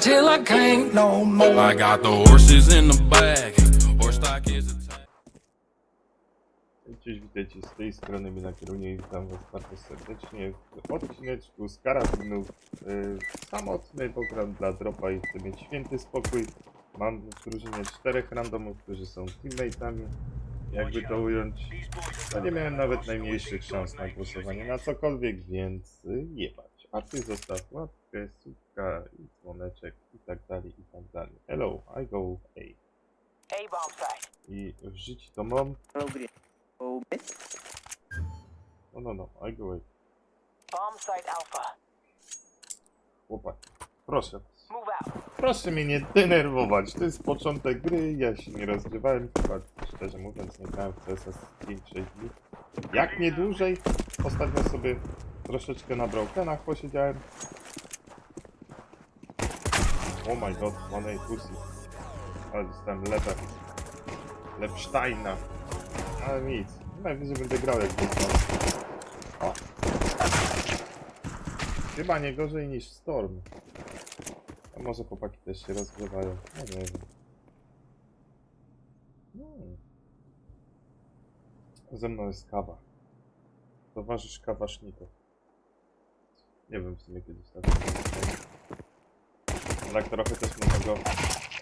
till I can't no more. I got the horses in the back. Horse stock is a Cześć, witajcie z tej strony Mina Kierunie i witam was bardzo serdecznie w odcineczku z karabinów yy, samotny program dla dropa i chcę mieć święty spokój. Mam w drużynie czterech randomów, którzy są teammateami. Jakby to ująć, to nie miałem nawet najmniejszych szans na głosowanie na cokolwiek, więc yy, jebać. A ty zostaw łapkę, subka i dzwoneczek i tak dalej, i tak dalej. Hello, I go A. A bomb site. I w życiu to mam. Hello, green. Oh, mid. No, no, no, I go A. Bomb site alpha. Chłopak, proszę was. Move out. Proszę mnie nie denerwować. To jest początek gry, ja się nie rozgrywałem, chyba szczerze mówiąc nie grałem w CSS 5-6 dni. Jak nie dłużej, ostatnio sobie troszeczkę na Brokenach posiedziałem. Oh my god, one pussy. Ale dostałem lepę. Lepsteina. Ale nic. Najwyżej będę grał jak. O. Chyba nie gorzej niż Storm. A może chłopaki też się rozgrywają. No nie wiem. Hmm. Ze mną jest kawa. Towarzysz kawaszników. Nie wiem w sumie kiedyś tak. Tak trochę też można go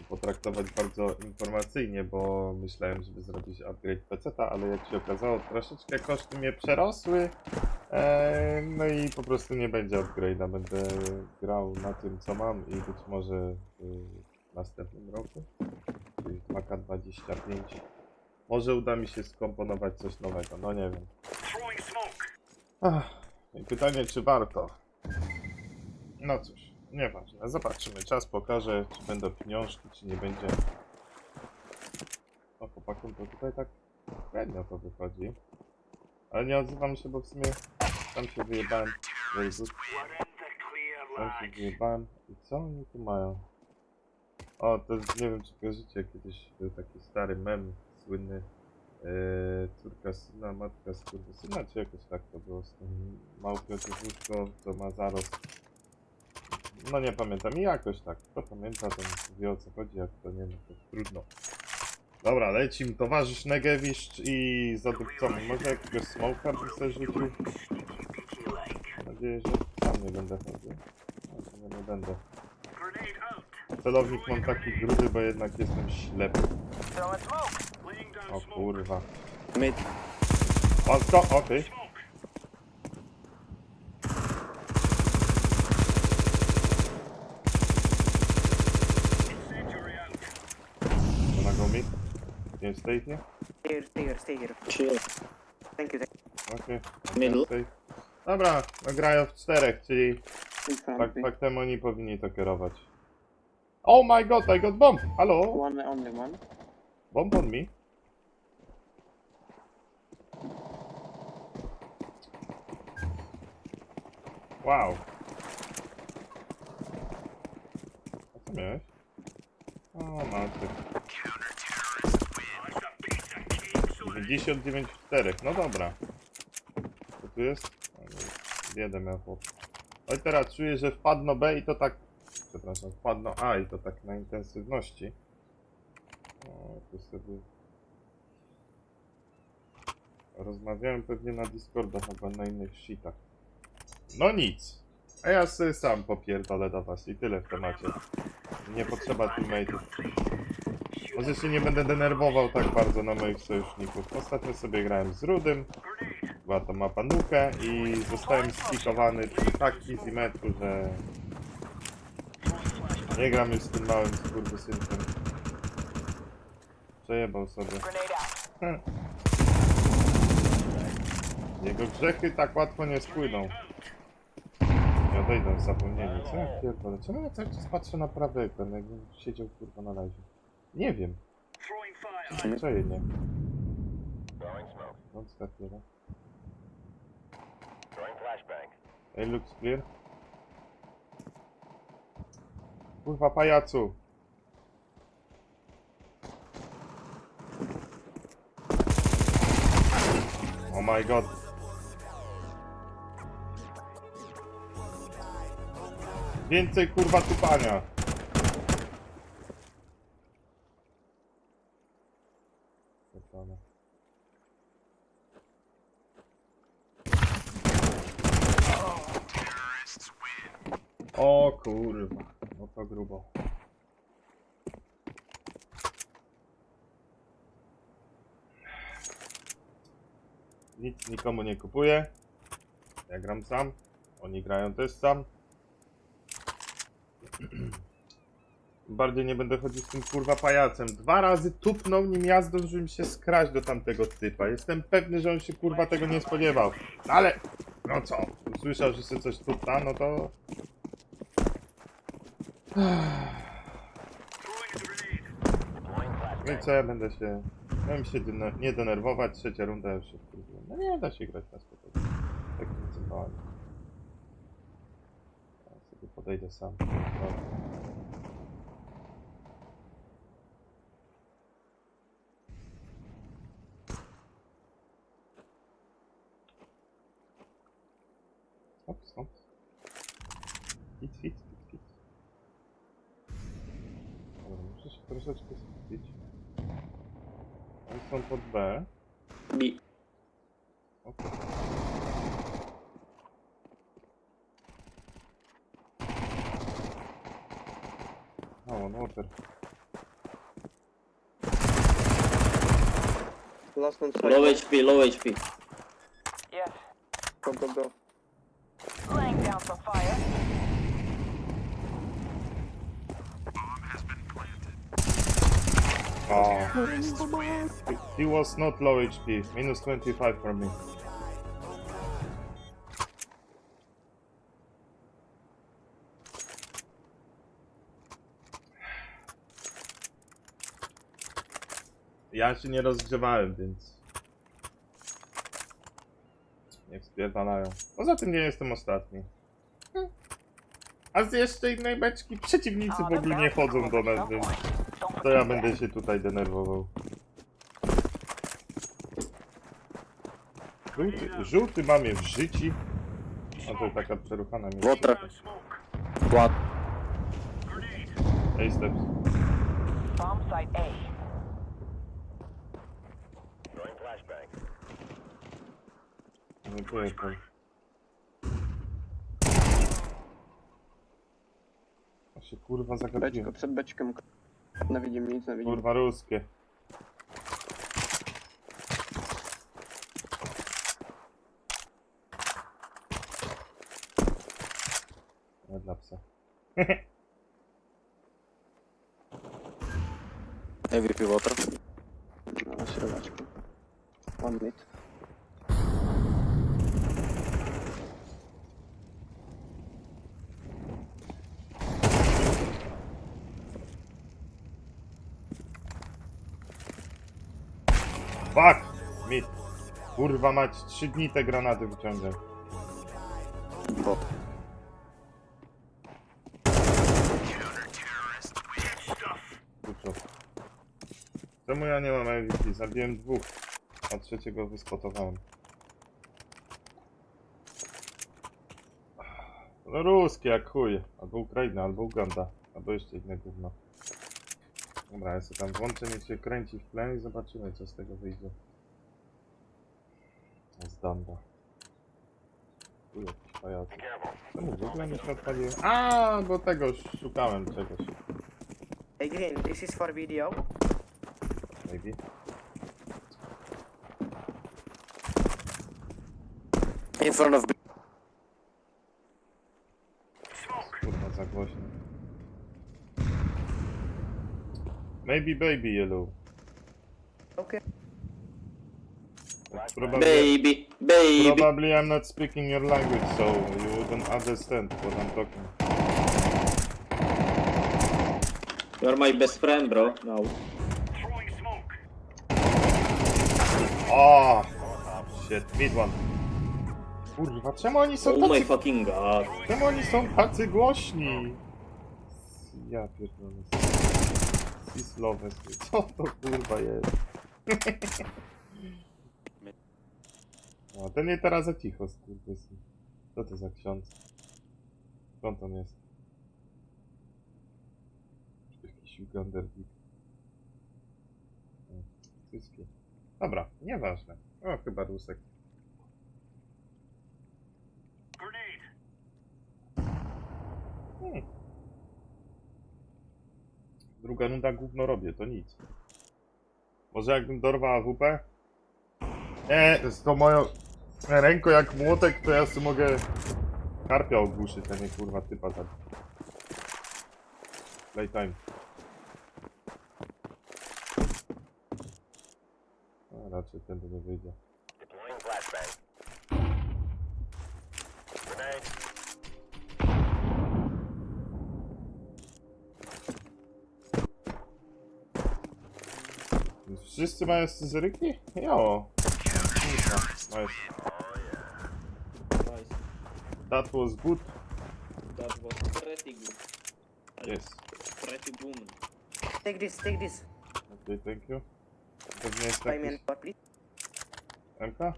potraktować bardzo informacyjnie, bo myślałem, żeby zrobić upgrade PC-ta, ale jak się okazało, troszeczkę koszty mnie przerosły. Eee, no i po prostu nie będzie upgrade'a. Będę grał na tym, co mam i być może w następnym roku, czyli w 2K25, może uda mi się skomponować coś nowego. No nie wiem. Ach, pytanie, czy warto? No cóż, nieważne. Zobaczymy. Czas pokaże, czy będą pieniążki, czy nie będzie. No chłopakom to tutaj tak średnio to wychodzi. Ale nie odzywam się, bo w sumie tam się wyjebałem. Good. Tam się wyjebałem. I co oni tu mają? O, to jest- nie wiem czy kojarzycie, kiedyś był taki stary mem słynny. Yy, córka syna, matka syna, czy jakoś tak to było z tym dziewuszko, co ma zarost. No nie pamiętam, i jakoś tak. Kto pamięta, ten wie o co chodzi, jak to nie, no to trudno. Dobra, lecim towarzysz Negewiszcz i zadupcony. Może jakiegoś smoka by sobie rzucił? Mam nadzieję, że sam nie będę chodził. No, to nie, nie będę. Celownik mam taki gruby, bo jednak jestem ślepy. O kurwa. Mid. O, to, okej. To na go mi? Nie stay here? Stay here, stay here, stay here. Chill. Thank you, thank Okej. Middle. Stay. Dobra, no grają w czterech, czyli you. tak, faktem oni powinni to kierować. Oh my god, I got bomb! Hello? One, only one. Bomb on me. Wow. A co miałeś? O, maty. 99 w 4. No dobra. Co tu jest? Biedę miał chłop. Oj, teraz czuję, że wpadno B i to tak... Przepraszam, wpadno A i to tak na intensywności. O, tu sobie... Rozmawiałem pewnie na Discordach albo na innych shitach. No nic. A ja sobie sam popierdolę do was i tyle w temacie. Nie potrzeba teammateów. Może się nie będę denerwował tak bardzo na moich sojuszników. Ostatnio sobie grałem z Rudym. Była to mapa Nuke i zostałem skikowany przy tak easy że... Nie gram już z tym małym skurwysynkiem. Przejebał sobie. Jego grzechy tak łatwo nie spłyną. Nie odejdą w zapomnienie. Co ja pierdolę? Czemu ja cały czas patrzę na prawy ekran, jakbym siedział kurwa na live? Nie wiem. Nie. Don't start here. Ej, looks clear. Kurwa pajacu. Oh my god. Więcej kurwa tupania. stronę. O kurwa, no to grubo. Nic nikomu nie kupuję. Ja gram sam. Oni grają też sam. Bardziej nie będę chodził z tym kurwa pajacem. Dwa razy tupnął nim ja zdążyłem się skraść do tamtego typa. Jestem pewny, że on się kurwa tego nie spodziewał. No ale, no co? Usłyszał, że się coś tupna, no to... No i co ja będę się... Miałem się dener- nie denerwować, trzecia runda już się wkurzyłem. No nie da się grać na spokojnie. Tak funkcjonowałem. Ja sobie podejdę sam. Dobra. Są pod B. B. Okej. O, water. Last one side. Low HP, low HP. Yes. Go, go, go. Laying down some fire. Oh. He was not low HP. Minus 25 for me. Ja się nie rozgrzewałem, więc... Niech spierdalają. Poza tym nie jestem ostatni. A z jeszcze innej beczki przeciwnicy w ogóle nie chodzą do nas, więc... To ja będę się tutaj denerwował. Żółty, żółty mamie w życiu. A to taka przeruchana mi. Water. What? Ej, steps. Bomb site A. Nie pojechał. A się kurwa zagapiłem. przed beczką. Na widzim nic, na widzim. Kurwa ruskie. Nie dla psa. MVP water. No, środeczku. One mid. Kurwa mać, trzy dni te granaty wyciągam. Bot. Czemu ja nie mam MVP? Zabiłem dwóch, a trzeciego wyspotowałem. No ruskie jak chuj. Albo Ukraina, albo Uganda. Albo jeszcze inne gówno. Dobra, ja sobie tam włączę, niech się kręci w tle i zobaczymy co z tego wyjdzie. Zdanda. Tu jakiś pajac. Czemu w ogóle mi się odpaliło? A, bo tego szukałem czegoś. Hey Green, this is for video. Maybe. In front of. Kurwa, za głośno. Maybe baby yellow. Okay. Probably, Baby, baby. probably I'm not speaking your language, so you wouldn't understand what I'm talking. You're my best friend, bro. Now. Oh! Shit, mid one. Kurwa, czemu oni są Oh my tacy... fucking god. Czemu oni są tacy głośni? Ja pierdolę. Sislowe, co to kurwa jest? A ten nie teraz za cicho, skurwysy. Co to za ksiądz? Skąd on jest? Jakiś Ugander Wszystkie. Dobra, nieważne. O, chyba Rusek. Hmm. Druga nuda gówno robię, to nic. Może jakbym dorwał AWP? Nie, to moją ręką jak młotek, to ja sobie mogę karpia ogłuszyć, a nie kurwa typa tak. Playtime. A, raczej ten nie wyjdzie. Wszyscy mają scyzoryki? Jo. Kurwa, nice. Nice. That was good. That was pretty good. Yes. Pretty boom. Take this, take this. Okay, thank you. Pewnie jest Buy me jakiś an please. MK?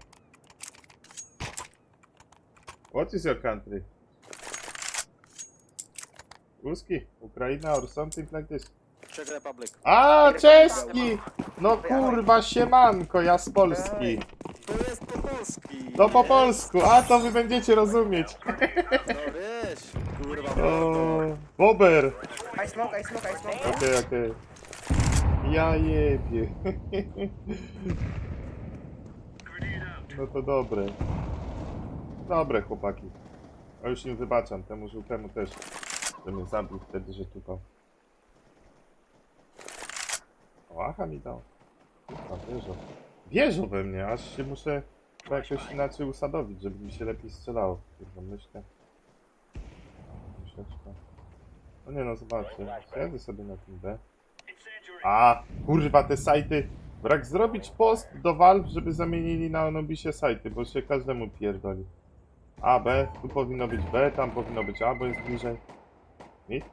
What is your country? Ruski? Ukraina or something like this? Czech Republic. A, czeski! No kurwa, siemanko, ja z Polski. To jest po polski. To po polsku, a to wy będziecie rozumieć. No wiesz, kurwa, O. Bober. I smoke, I smoke, I smoke. Okej, okej. Ja jebie. No to dobre. Dobre chłopaki. A już im wybaczam, temu żółtemu też. Że mnie zabił wtedy, że tupał. O, aha mi dał. Kurwa, wierzą. Wierzą we mnie, aż się muszę to jakoś inaczej usadowić, żeby mi się lepiej strzelało. Kurwa, myślę. No nie no, zobaczcie. Siedzę sobie na tym B. A, kurwa, te sajty. Brak zrobić post do Valve, żeby zamienili na Onobisie sajty, bo się każdemu pierdoli. A, B, tu powinno być B, tam powinno być A, bo jest bliżej. Nic?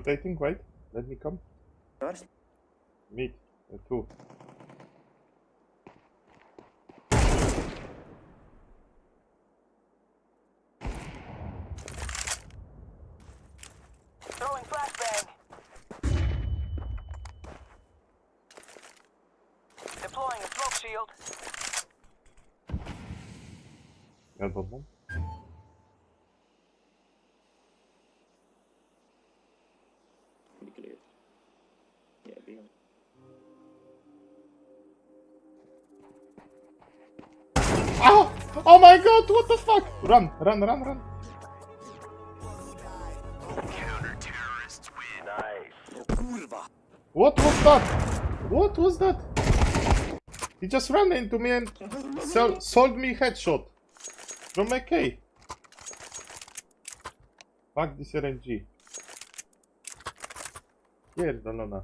Rotating, wait. Let me come. First. Mid. Uh, two. Throwing flashbang. Deploying a smoke shield. Elbow bomb. What the fuck? Run, run, run, run. What was that? What was that? He just ran into me and sol- sold me headshot from AK. Fuck this RNG. Pierdolona.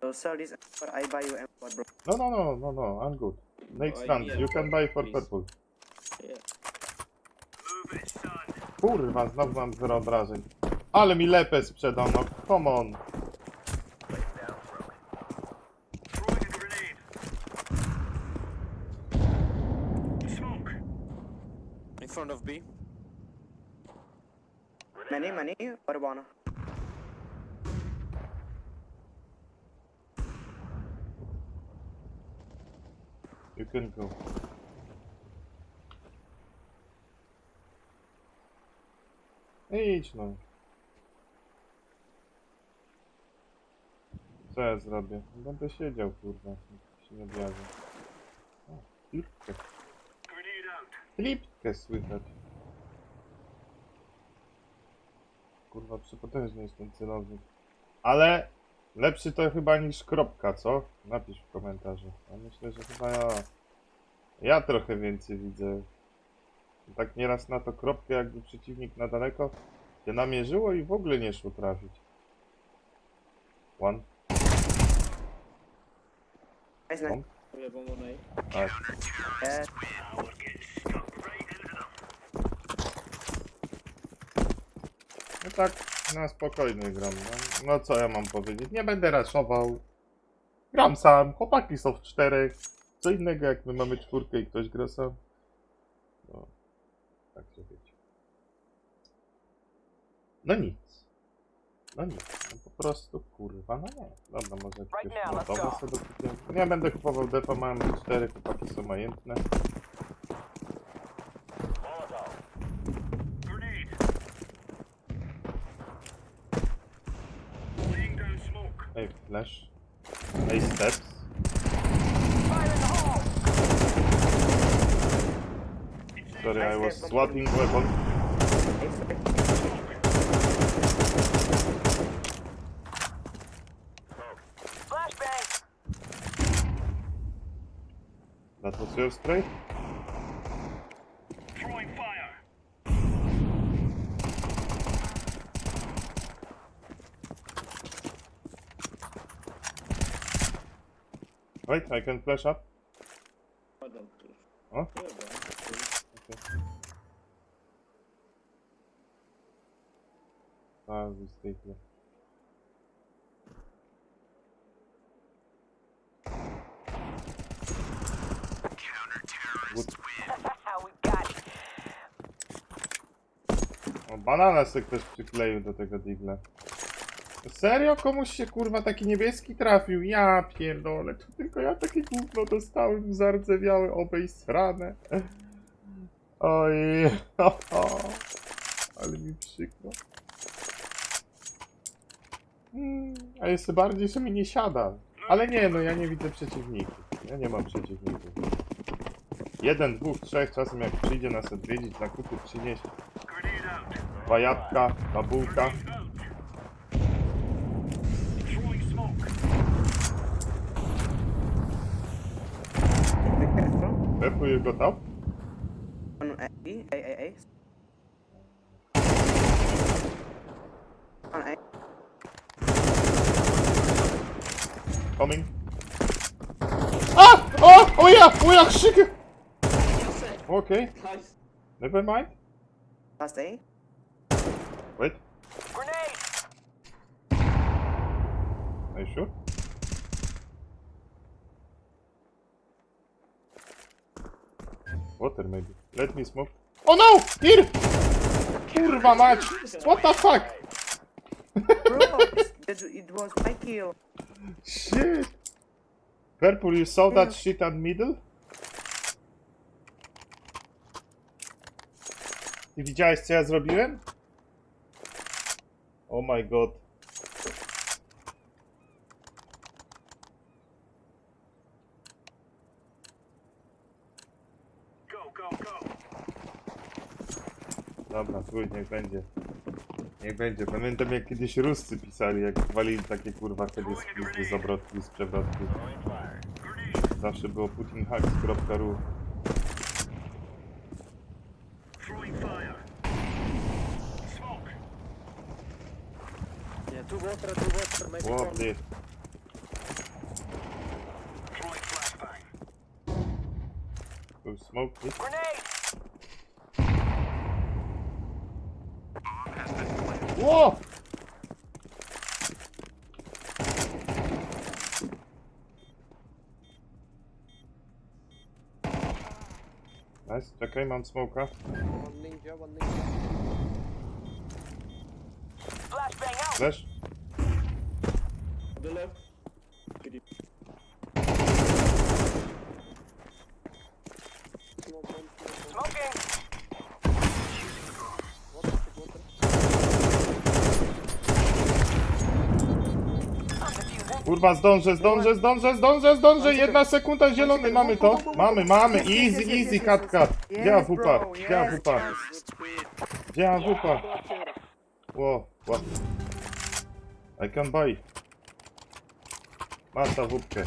So sell this or I buy you M4, bro. No, no, no, no, no, I'm good. Next Oh, round, yeah, you can buy for please. purple. Yeah. Kurwa, znowu mam zero obrażeń. Ale mi lepę sprzedał, no come on. In front of B. Many, many? You can go. Idź no. Co ja zrobię? Będę siedział, kurwa. się nie objawi. O, klipkę. Klipkę słychać. Kurwa, przepotężny jest ten celownik. Ale lepszy to chyba niż kropka, co? Napisz w komentarzu. Ja myślę, że chyba ja. Ja trochę więcej widzę. Tak nieraz na to kropkę, jakby przeciwnik na daleko się namierzyło i w ogóle nie szło trafić. One. Nice, nice. Bomb. Yes. No tak, na spokojnie gram. No, no co ja mam powiedzieć? Nie będę raszował. Gram sam, chłopaki są w czterech. Co innego jak my mamy czwórkę i ktoś gra sam. No, tak się wiecie. No nic. No nic, no po prostu kurwa, no nie. Dobra, może jakieś motowe sobie dokupię. Nie będę kupował depa, mam cztery, chłopaki są majętne. Ej, flash. Ej, steps. Sorry, I was swatting weapon. That was your spray? Wait, I can flash up. Adam. Stay here. Good. O, banana sobie ktoś przykleił do tego digla. Serio? Komuś się kurwa taki niebieski trafił? Ja pierdolę, to tylko ja takie gówno dostałem zardzewiałe, obej srane. Oj, ale mi przykro. Mm, A jeszcze bardziej, że mi nie siada. Ale nie, no ja nie widzę przeciwników. Ja nie mam przeciwników. Jeden, dwóch, trzech, czasem jak przyjdzie nas odwiedzić, na kupy przynieść. Dwa jabłka, is from? Where Coming. Ah! Oh! Oh yeah! Oh yeah! Shit! Okay, Nice. never mind. Last A. Wait. Are you sure? Water maybe. Let me smoke. Oh no! Here! Kurwa mać! What the fuck? Bro, it was my kill. Shit! Purple, you saw that shit at middle? Ty widziałeś co ja zrobiłem? Oh my god. Dobra, chuj, niech będzie. Niech będzie. Pamiętam jak kiedyś Ruscy pisali, jak walili takie kurwa kiedy z z obrotki, z przewrotki. Zawsze było putinhacks.ru Yeah, two water, two water, maybe What from... the... Who smoked it? Whoa! Nice, czekaj, mam smoka. One ninja, one ninja. Flash? On the left. Good. Smoke bomb, smoke bomb. Water, take water. Kurwa, zdążę, zdążę, zdążę, zdążę, zdążę, jedna sekunda, zielony, mamy to. Mamy, mamy, easy, easy. Gdzie Yes, wupa? yes, wupa? Gdzie wupa? Ło. I can buy. Masz ta wupkę.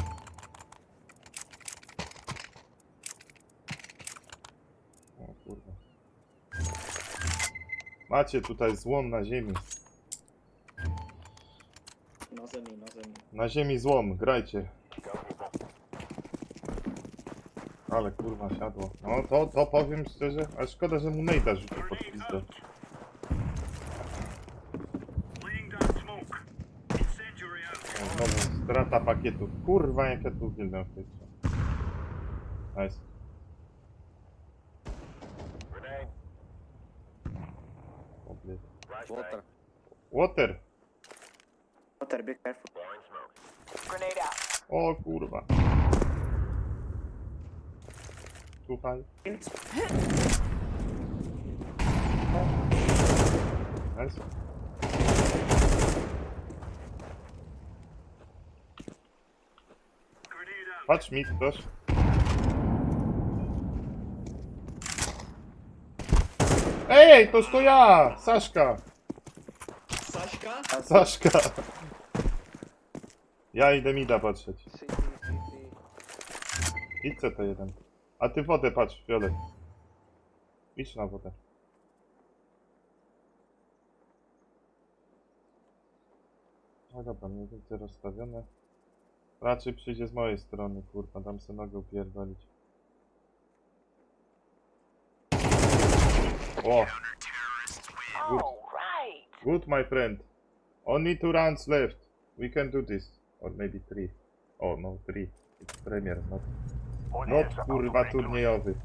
O kurwa. Macie tutaj złom na ziemi na ziemi, na ziemi. Na ziemi złom, grajcie. Ale kurwa siadło. No to, to powiem szczerze, a szkoda, że mu nejda rzucił pod pizdę. No, Znowu strata pakietów. Kurwa jak ja tu uwielbiam w tej strzelce. Nice. Water. Water! Water, be careful. O kurwa. Słuchaj. Nice. Patrz mi ktoś. Ej, toż to ja! Saszka! Saszka? Saszka! Ja idę mida patrzeć. City, city. Idź to jeden. A ty wodę patrz, Fiolet. Idź na wodę. No dobra, mniej więcej rozstawione. Raczej przyjdzie z mojej strony, kurwa, dam sobie nogę upierdolić. O! Good. Good, my friend. Only two rounds left. We can do this. Or maybe three. Oh, no, three. It's premier, not Not kurwa turniejowy.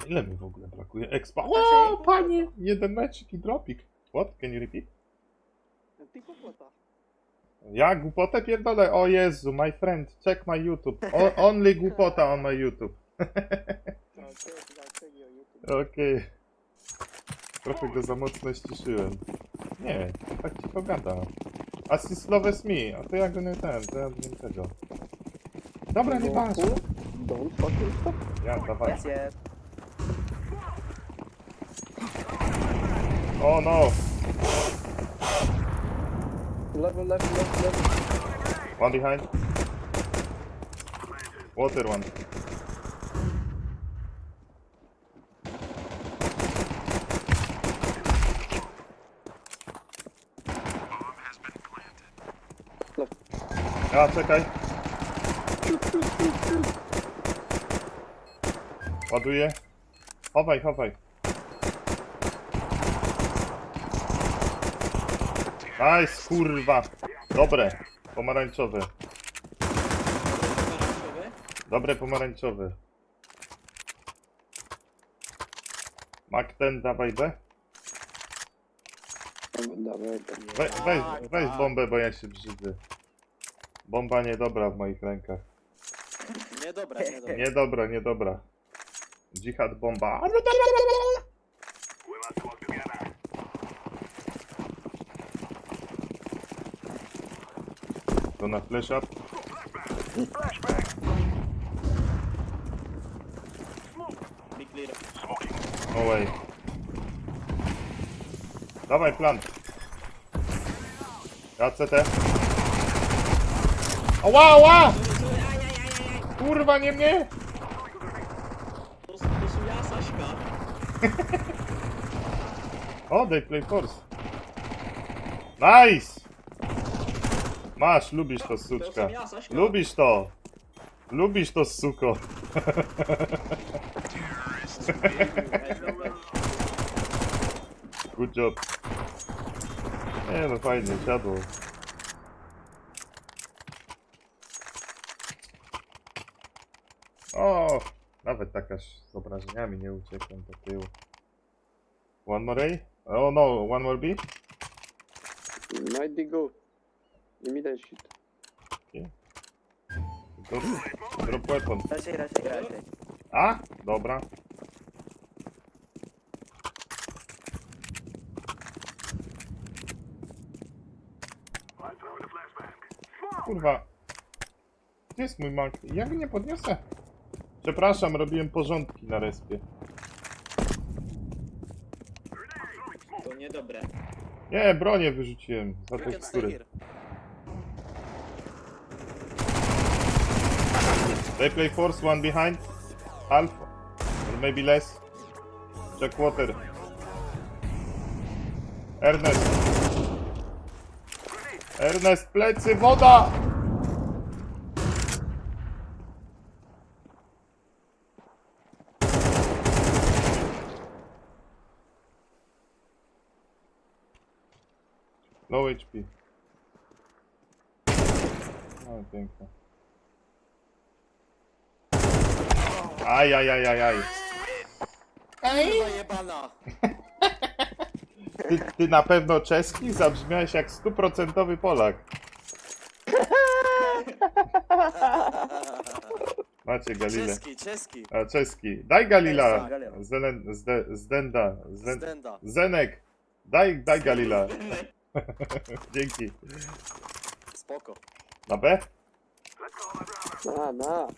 A ile mi w ogóle brakuje? Expa. O, panie! Jeden meczek i dropik. What? Can you repeat? Ja głupotę pierdolę? O Jezu, my friend, check my YouTube. O, only głupota on my YouTube. Okej, okay, YouTube. Okej. Trochę go za mocno ściszyłem. Nie, tak ci pogada. Assist loves me, a to ja go nie ten, to ja nie tego. Dobra, nie ważne. Don't fucking stop. Ja, dawaj. Yes, yes. O no! Level, level, level, level. One behind. Water one. A, czekaj. Ładuję. Chowaj, chowaj. Nice, kurwa. Dobre. Pomarańczowe. Pomarańczowy? Dobre pomarańczowe. Mak ten, dawaj B. Dawaj, We, weź, weź bombę, bo ja się brzydzę. Bomba niedobra w moich rękach. Niedobra, niedobra. Niedobra, niedobra. Dżihad bomba. To na flash up. Be clear. No way. Dawaj plan. Ja CT. Ała, ała! Kurwa, nie mnie! To, to są ja, Saszka. O, they play force. Nice! Masz, lubisz to, suczka. Lubisz to! Lubisz to, suko. Good job. Nie no, fajnie, siadło. O, nawet taka z obrażeniami nie uciekłem do tyłu. One more A? Oh no, one more B? Might be go. Give me that shit. Drop, drop weapon. Raczej, raczej, raczej. A? Dobra. Kurwa. Gdzie jest mój mak? Ja go nie podniosę. Przepraszam, robiłem porządki na respie. To niedobre. Nie, bronię wyrzuciłem za tekstury. here. They play force, one behind. Half. Or maybe less. Check water. Ernest. Ernest, plecy, woda! HP. No, pięknie. Aj, aj, aj, aj, aj. Kurwa jebana. ty, ty na pewno czeski zabrzmiałeś jak stuprocentowy Polak. Macie Galilę. Czeski, czeski. A, czeski. Daj Galila. Galila. Zelen, zde, zdenda. Zdenda. Zenek. Daj, daj Galila. Dzięki. Spoko. Na B? Na, na.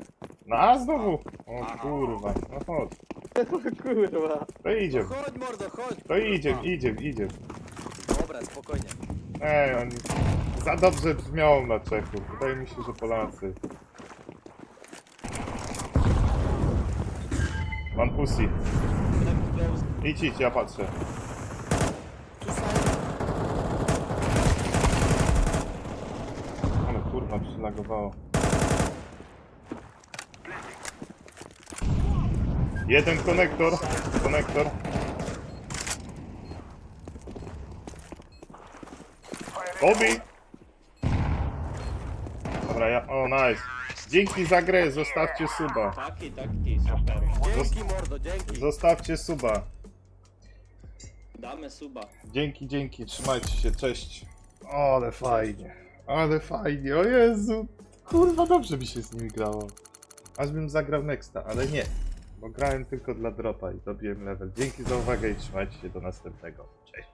Na A znowu? O kurwa. No chodź. Kurwa. To No idzie. chodź mordo, chodź. To idzie, idzie, idzie. Dobra, spokojnie. Ej, oni za dobrze brzmią na Czechu. Wydaje mi się, że Polacy. Mam pussy. Idź, idź, ja patrzę. Ale przylagowało. Jeden konektor, konektor. Obi! Dobra, ja... O, nice. Dzięki za grę, zostawcie suba. Taki, taki, super. Dzięki mordo, dzięki. Zostawcie suba. Damy suba. Dzięki, dzięki, trzymajcie się, cześć. O, ale fajnie. Ale fajnie, o Jezu. Kurwa, dobrze mi się z nimi grało. Aż bym zagrał Nexta, ale nie. Bo grałem tylko dla dropa i dobiłem level. Dzięki za uwagę i trzymajcie się do następnego. Cześć.